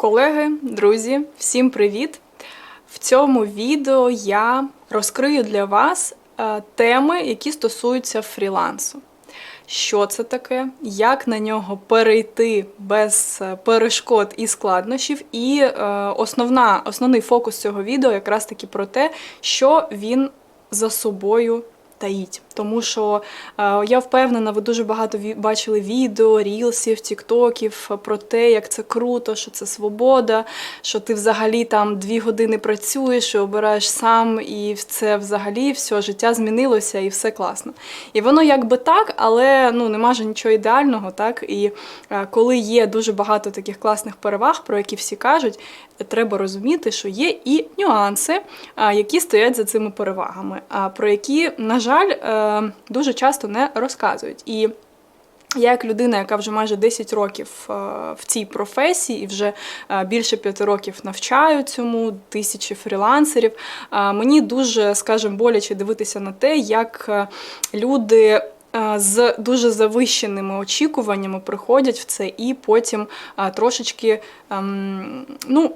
Колеги, друзі, всім привіт! В цьому відео я розкрию для вас е, теми, які стосуються фрілансу. Що це таке, як на нього перейти без е, перешкод і складнощів. І е, основна, основний фокус цього відео якраз таки про те, що він за собою таїть. Тому що е, я впевнена, ви дуже багато бачили відео, рілсів, тіктоків про те, як це круто, що це свобода, що ти взагалі там дві години працюєш і обираєш сам, і це взагалі все життя змінилося і все класно. І воно якби так, але ну нема ж нічого ідеального, так і е, коли є дуже багато таких класних переваг, про які всі кажуть, треба розуміти, що є і нюанси, які стоять за цими перевагами, а про які, на жаль, е, дуже часто не розказують. І я, як людина, яка вже майже 10 років е, в цій професії і вже е, більше п'яти років навчаю цьому, тисячі фрілансерів, е, мені дуже, скажімо, боляче дивитися на те, як е, люди. е, З дуже завищеними очікуваннями приходять в це і потім е, трошечки ем, ну,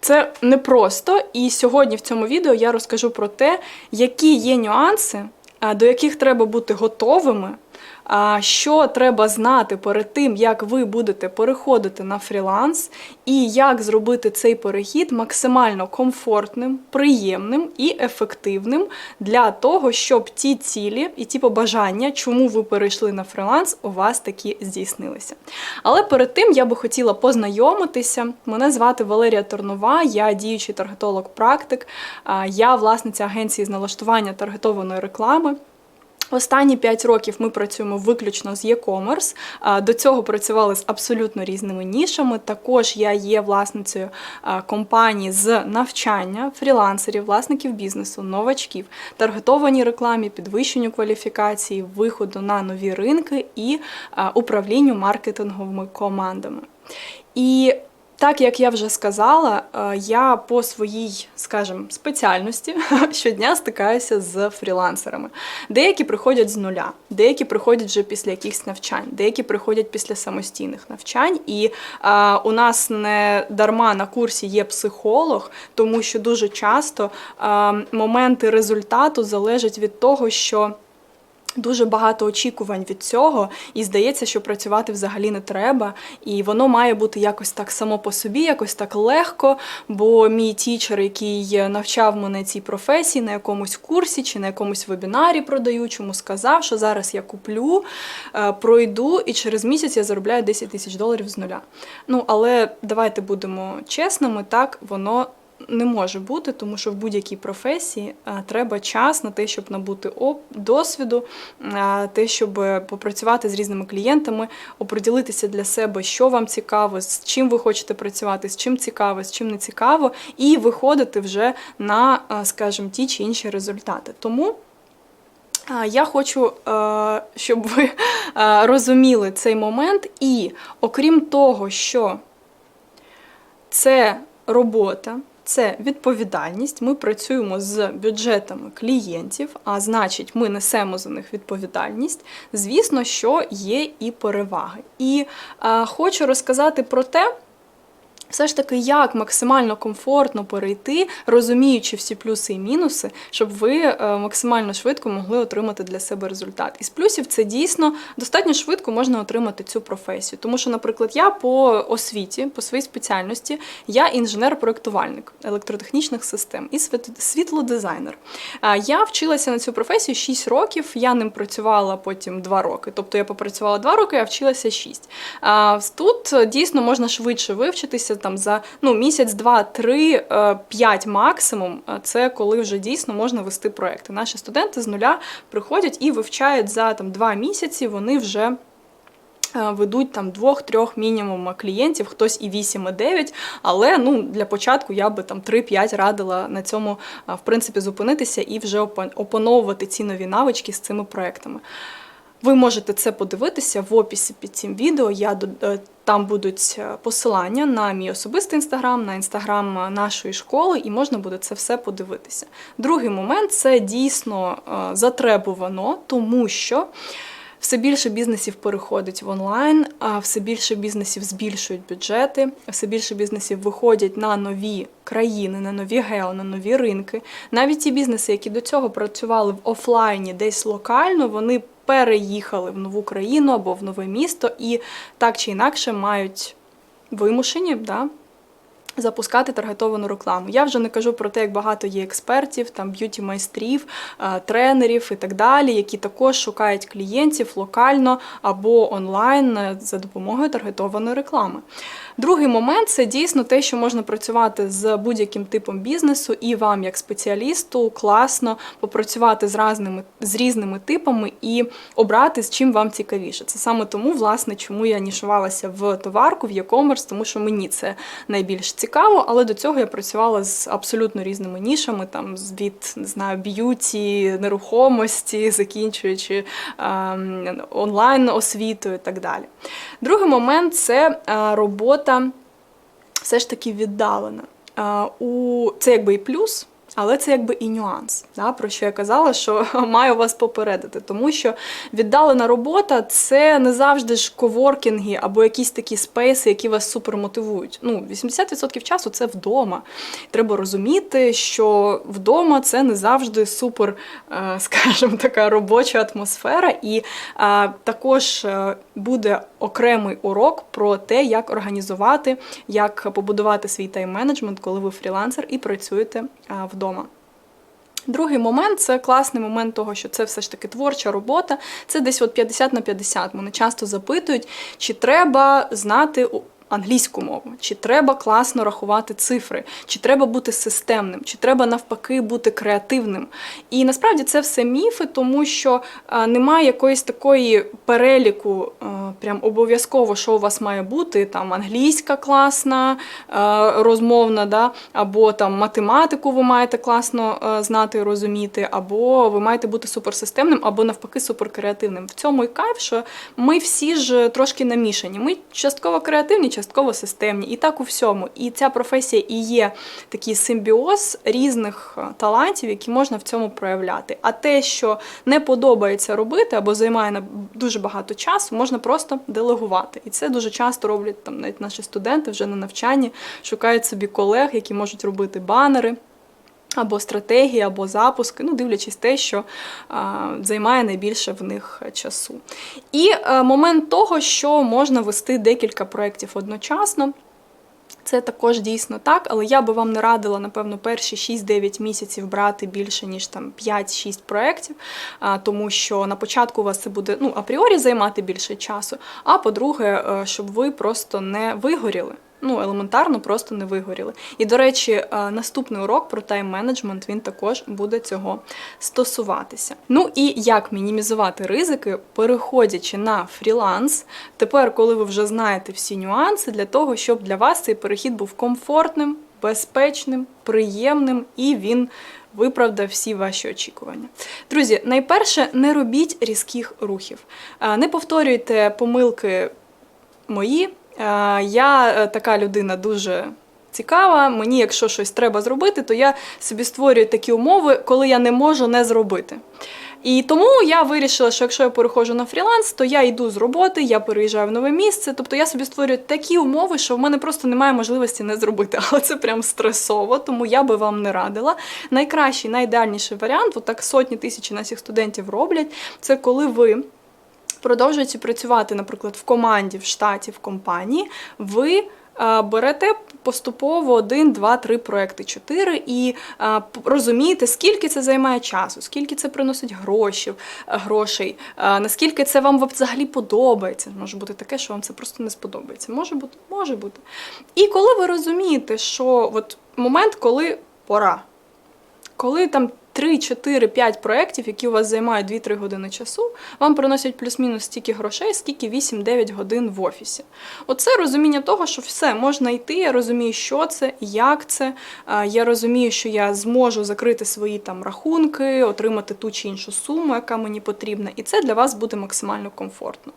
це непросто. І сьогодні в цьому відео я розкажу про те, які є нюанси, до яких треба бути готовими, що треба знати перед тим, як ви будете переходити на фріланс, і як зробити цей перехід максимально комфортним, приємним і ефективним для того, щоб ті цілі і ті побажання, чому ви перейшли на фріланс, у вас такі здійснилися. Але перед тим я би хотіла познайомитися. Мене звати Валерія Торнова, я діючий таргетолог-практик, я власниця агенції з налаштування таргетованої реклами. Останні 5 років ми працюємо виключно з e-commerce. До цього працювали з абсолютно різними нішами. Також я є власницею компанії з навчання фрілансерів, власників бізнесу, новачків, таргетованій рекламі, підвищенню кваліфікації, виходу на нові ринки і управлінню маркетинговими командами. І так як я вже сказала, е, я по своїй, скажімо, спеціальності щодня стикаюся з фрілансерами. Деякі приходять з нуля, деякі приходять вже після якихось навчань, деякі приходять після самостійних навчань. І е, у нас не дарма на курсі є психолог, тому що дуже часто е, моменти результату залежать від того, що. Дуже багато очікувань від цього, і здається, що працювати взагалі не треба. І воно має бути якось так само по собі, якось так легко. Бо мій тічер, який навчав мене цій професії на якомусь курсі чи на якомусь вебінарі продаючому, сказав, що зараз я куплю, е, пройду, і через місяць я заробляю 10 тисяч доларів з нуля. Ну але давайте будемо чесними, так воно не може бути, тому що в будь-якій професії е, треба час на те, щоб набути досвіду, е, те, щоб попрацювати з різними клієнтами, оприділитися для себе, що вам цікаво, з чим ви хочете працювати, з чим цікаво, з чим не цікаво, і виходити вже на, е, скажімо, ті чи інші результати. Тому. Я хочу, щоб ви розуміли цей момент, і окрім того, що це робота, це відповідальність. Ми працюємо з бюджетами клієнтів, а значить, ми несемо за них відповідальність. Звісно, що є і переваги. І е, хочу розказати про те. Все ж таки, як максимально комфортно перейти, розуміючи всі плюси і мінуси, щоб ви е, максимально швидко могли отримати для себе результат. Із плюсів це дійсно достатньо швидко можна отримати цю професію. Тому що, наприклад, я по освіті, по своїй спеціальності, я інженер-проєктувальник електротехнічних систем і світлодизайнер. Я вчилася на цю професію 6 років, я ним працювала потім 2 роки. Тобто я попрацювала 2 роки, а вчилася 6. А Тут е, дійсно можна швидше вивчитися там за ну, місяць, два, три, е, п'ять максимум. Е, Це коли вже дійсно можна вести проекти. Наші студенти з нуля приходять і вивчають за там два місяці. Вони вже. е, Ведуть там двох-трьох мінімум клієнтів, хтось і 8, і 9, але ну для початку я би там 3-5 радила на цьому в принципі зупинитися і вже опановувати ці нові навички з цими проектами. Ви можете це подивитися в описі під цим відео. Я е, там будуть е, посилання на мій особистий інстаграм, на інстаграм е, нашої школи, і можна буде це все подивитися. Другий момент це дійсно затребувано, тому що Все більше бізнесів переходить в онлайн, а все більше бізнесів збільшують бюджети, все більше бізнесів виходять на нові країни, на нові гео, на нові ринки. Навіть ті бізнеси, які до цього працювали в офлайні, десь локально, вони переїхали в нову країну або в нове місто і так чи інакше мають вимушені да, запускати таргетовану рекламу. Я вже не кажу про те, як багато є експертів, там б'юті майстрів, е, тренерів і так далі, які також шукають клієнтів локально або онлайн е, за допомогою таргетованої реклами. Другий момент це дійсно те, що можна працювати з будь-яким типом бізнесу, і вам, як спеціалісту, класно попрацювати з різними, з різними типами і обрати, з чим вам цікавіше. Це саме тому, власне, чому я нішувалася в товарку, в e-commerce, тому що мені це найбільш цікаво, але до цього я працювала з абсолютно різними нішами, там від не знаю, б'юті, нерухомості, закінчуючи ем, онлайн освітою і так далі. Другий момент це е, робота все ж таки віддалена. Е, у це якби і плюс. Але це якби і нюанс, да, про що я казала, що маю вас попередити. Тому що віддалена робота це не завжди ж коворкінги або якісь такі спейси, які вас супер мотивують. Ну, 80% часу це вдома. Треба розуміти, що вдома це не завжди супер, е, скажімо, така робоча атмосфера. І також е, буде окремий урок про те, як організувати, як побудувати свій тайм-менеджмент, коли ви фрілансер і працюєте вдома вдома. Другий момент це класний момент того, що це все ж таки творча робота. Це десь от 50 на 50. Мене часто запитують, чи треба знати англійську мову, чи треба класно рахувати цифри, чи треба бути системним, чи треба навпаки бути креативним. І насправді це все міфи, тому що немає якоїсь такої переліку, прям обов'язково, що у вас має бути там англійська класна, розмовна, да, або там математику ви маєте класно знати і розуміти, або ви маєте бути суперсистемним, або навпаки суперкреативним. В цьому і кайф, що ми всі ж трошки намішані. Ми частково креативні, частково системні, і так у всьому. І ця професія і є такий симбіоз різних е, талантів, які можна в цьому проявляти. А те, що не подобається робити або займає дуже багато часу, можна просто делегувати. І це дуже часто роблять там навіть наші студенти вже на навчанні, шукають собі колег, які можуть робити банери. Або стратегії, або запуски, ну, дивлячись те, що а, займає найбільше в них часу. І а, е, момент того, що можна вести декілька проєктів одночасно. Це також дійсно так, але я би вам не радила, напевно, перші 6-9 місяців брати більше, ніж там 5-6 проєктів, тому що на початку у вас це буде ну, апріорі займати більше часу, а по-друге, е, щоб ви просто не вигоріли ну, елементарно просто не вигоріли. І, до речі, е, наступний урок про тайм-менеджмент він також буде цього стосуватися. Ну і як мінімізувати ризики, переходячи на фріланс, тепер, коли ви вже знаєте всі нюанси, для того, щоб для вас цей перехід був комфортним, безпечним, приємним і він. Виправдав всі ваші очікування. Друзі, найперше, не робіть різких рухів. Е, не повторюйте помилки мої, я е, така людина дуже цікава. Мені, якщо щось треба зробити, то я собі створюю такі умови, коли я не можу не зробити. І тому я вирішила, що якщо я переходжу на фріланс, то я йду з роботи, я переїжджаю в нове місце. Тобто я собі створюю такі умови, що в мене просто немає можливості не зробити. Але це прям стресово, тому я би вам не радила. Найкращий, найідеальніший варіант, отак сотні тисяч наших студентів роблять, це коли ви продовжуєте працювати, наприклад, в команді, в штаті, в компанії, ви е, берете поступово один, два, три проекти, чотири, і е, розумієте, скільки це займає часу, скільки це приносить гроші, е, грошей, наскільки це вам взагалі подобається. Може бути таке, що вам це просто не сподобається. Може бути, може бути. І коли ви розумієте, що от момент, коли пора, коли там 3, 4, 5 проєктів, які у вас займають 2-3 години часу, вам приносять плюс-мінус стільки грошей, скільки 8-9 годин в офісі. Оце розуміння того, що все можна йти. Я розумію, що це, як це. Я розумію, що я зможу закрити свої там рахунки, отримати ту чи іншу суму, яка мені потрібна, і це для вас буде максимально комфортно.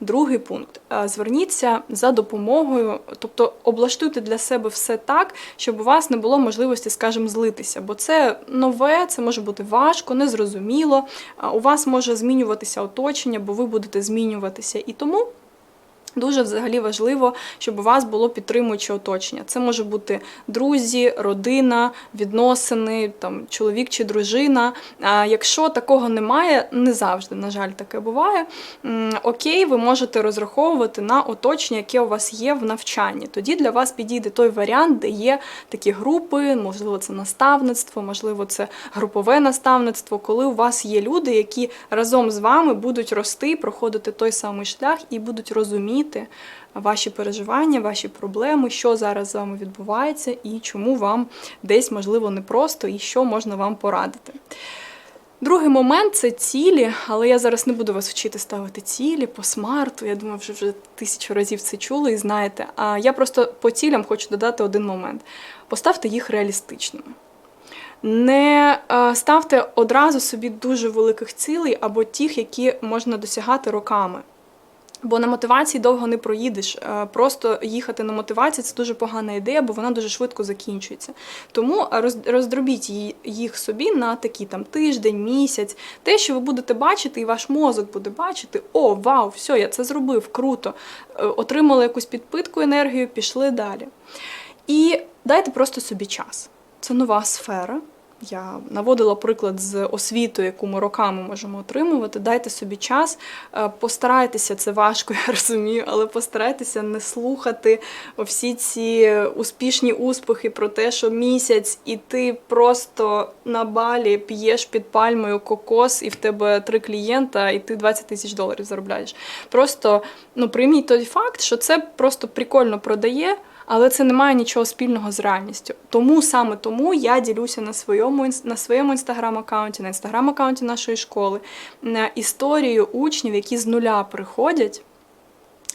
Другий пункт: зверніться за допомогою, тобто облаштуйте для себе все так, щоб у вас не було можливості, скажімо, злитися, бо це нове це може бути важко, незрозуміло. У вас може змінюватися оточення, бо ви будете змінюватися. І тому Дуже взагалі важливо, щоб у вас було підтримуюче оточення. Це може бути друзі, родина, відносини, там чоловік чи дружина. А якщо такого немає, не завжди, на жаль, таке буває. Окей, ви можете розраховувати на оточення, яке у вас є в навчанні. Тоді для вас підійде той варіант, де є такі групи, можливо, це наставництво, можливо, це групове наставництво, коли у вас є люди, які разом з вами будуть рости, проходити той самий шлях і будуть розуміти ваші переживання, ваші проблеми, що зараз з вами відбувається, і чому вам десь можливо непросто, і що можна вам порадити. Другий момент це цілі, але я зараз не буду вас вчити ставити цілі по смарту. Я думаю, вже вже тисячу разів це чули і знаєте. А я просто по цілям хочу додати один момент: поставте їх реалістичними. Не е, ставте одразу собі дуже великих цілей або тих, які можна досягати роками. Бо на мотивації довго не проїдеш. Е, Просто їхати на мотивацію це дуже погана ідея, бо вона дуже швидко закінчується. Тому роздробіть її- їх собі на такі там тиждень, місяць. Те, що ви будете бачити, і ваш мозок буде бачити: о, вау, все, я це зробив, круто. Е, Отримали якусь підпитку енергію, пішли далі. І дайте просто собі час. Це нова сфера. Я наводила приклад з освітою, яку ми роками можемо отримувати. Дайте собі час, е, постарайтеся, це важко, я розумію, але постарайтеся не слухати всі ці успішні успіхи про те, що місяць, і ти просто на балі п'єш під пальмою кокос, і в тебе три клієнта, і ти 20 тисяч доларів заробляєш. Просто ну, прийміть той факт, що це просто прикольно продає але це не має нічого спільного з реальністю. Тому саме тому я ділюся на своєму на своєму інстаграм-аккаунті, на інстаграм-аккаунті нашої школи на історію учнів, які з нуля приходять.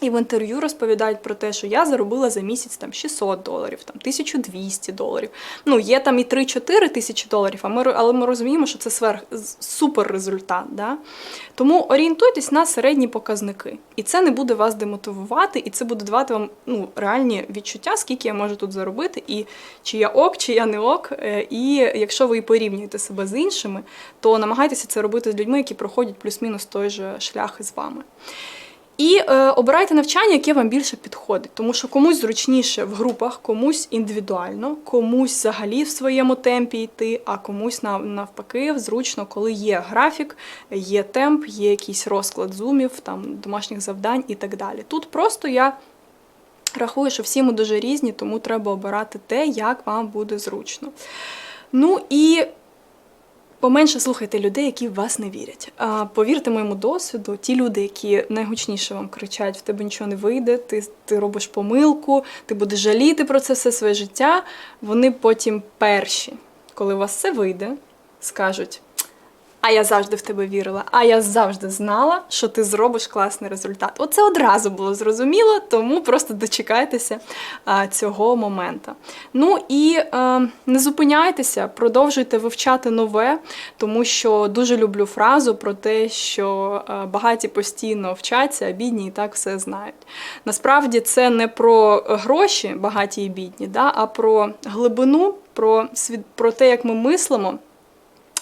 І в інтерв'ю розповідають про те, що я заробила за місяць там 600 доларів, там 1200 доларів. Ну, є там і 3-4 тисячі доларів, а ми, але ми розуміємо, що це сверх супер результат. Да? Тому орієнтуйтесь на середні показники. І це не буде вас демотивувати, і це буде давати вам ну, реальні відчуття, скільки я можу тут заробити, і чи я ок, чи я не ок. Е, І якщо ви порівнюєте себе з іншими, то намагайтеся це робити з людьми, які проходять плюс-мінус той же шлях із вами. І е, обирайте навчання, яке вам більше підходить, тому що комусь зручніше в групах, комусь індивідуально, комусь взагалі в своєму темпі йти, а комусь нав- навпаки зручно, коли є графік, є темп, є якийсь розклад зумів, там домашніх завдань і так далі. Тут просто я рахую, що всі ми дуже різні, тому треба обирати те, як вам буде зручно. Ну і Поменше слухайте людей, які в вас не вірять. А, повірте моєму досвіду, ті люди, які найгучніше вам кричать, в тебе нічого не вийде, ти, ти робиш помилку, ти будеш жаліти про це все своє життя. Вони потім перші, коли у вас все вийде, скажуть: а я завжди в тебе вірила, а я завжди знала, що ти зробиш класний результат. Оце одразу було зрозуміло, тому просто дочекайтеся а, цього моменту. Ну і е, не зупиняйтеся, продовжуйте вивчати нове, тому що дуже люблю фразу про те, що е, багаті постійно вчаться, а бідні і так все знають. Насправді це не про гроші, багаті і бідні, да, а про глибину, про, свід- про те, як ми мислимо.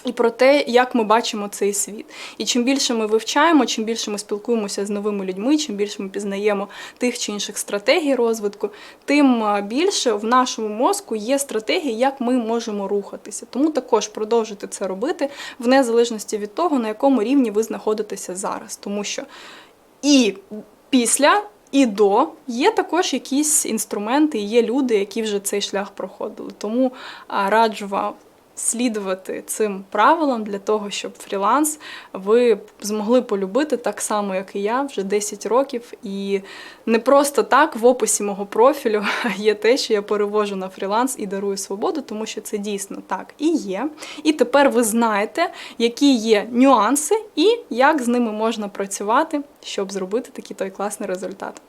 І про те, як ми бачимо цей світ. І чим більше ми вивчаємо, чим більше ми спілкуємося з новими людьми, чим більше ми пізнаємо тих чи інших стратегій розвитку, тим більше в нашому мозку є стратегії, як ми можемо рухатися. Тому також продовжуйте це робити в незалежності від того, на якому рівні ви знаходитеся зараз. Тому що і після. І до є також якісь інструменти, є люди, які вже цей шлях проходили. Тому раджу вам слідувати цим правилам для того, щоб фріланс ви змогли полюбити так само, як і я, вже 10 років. І не просто так в описі мого профілю є те, що я перевожу на фріланс і дарую свободу, тому що це дійсно так і є. І тепер ви знаєте, які є нюанси і як з ними можна працювати, щоб зробити такий той класний результат.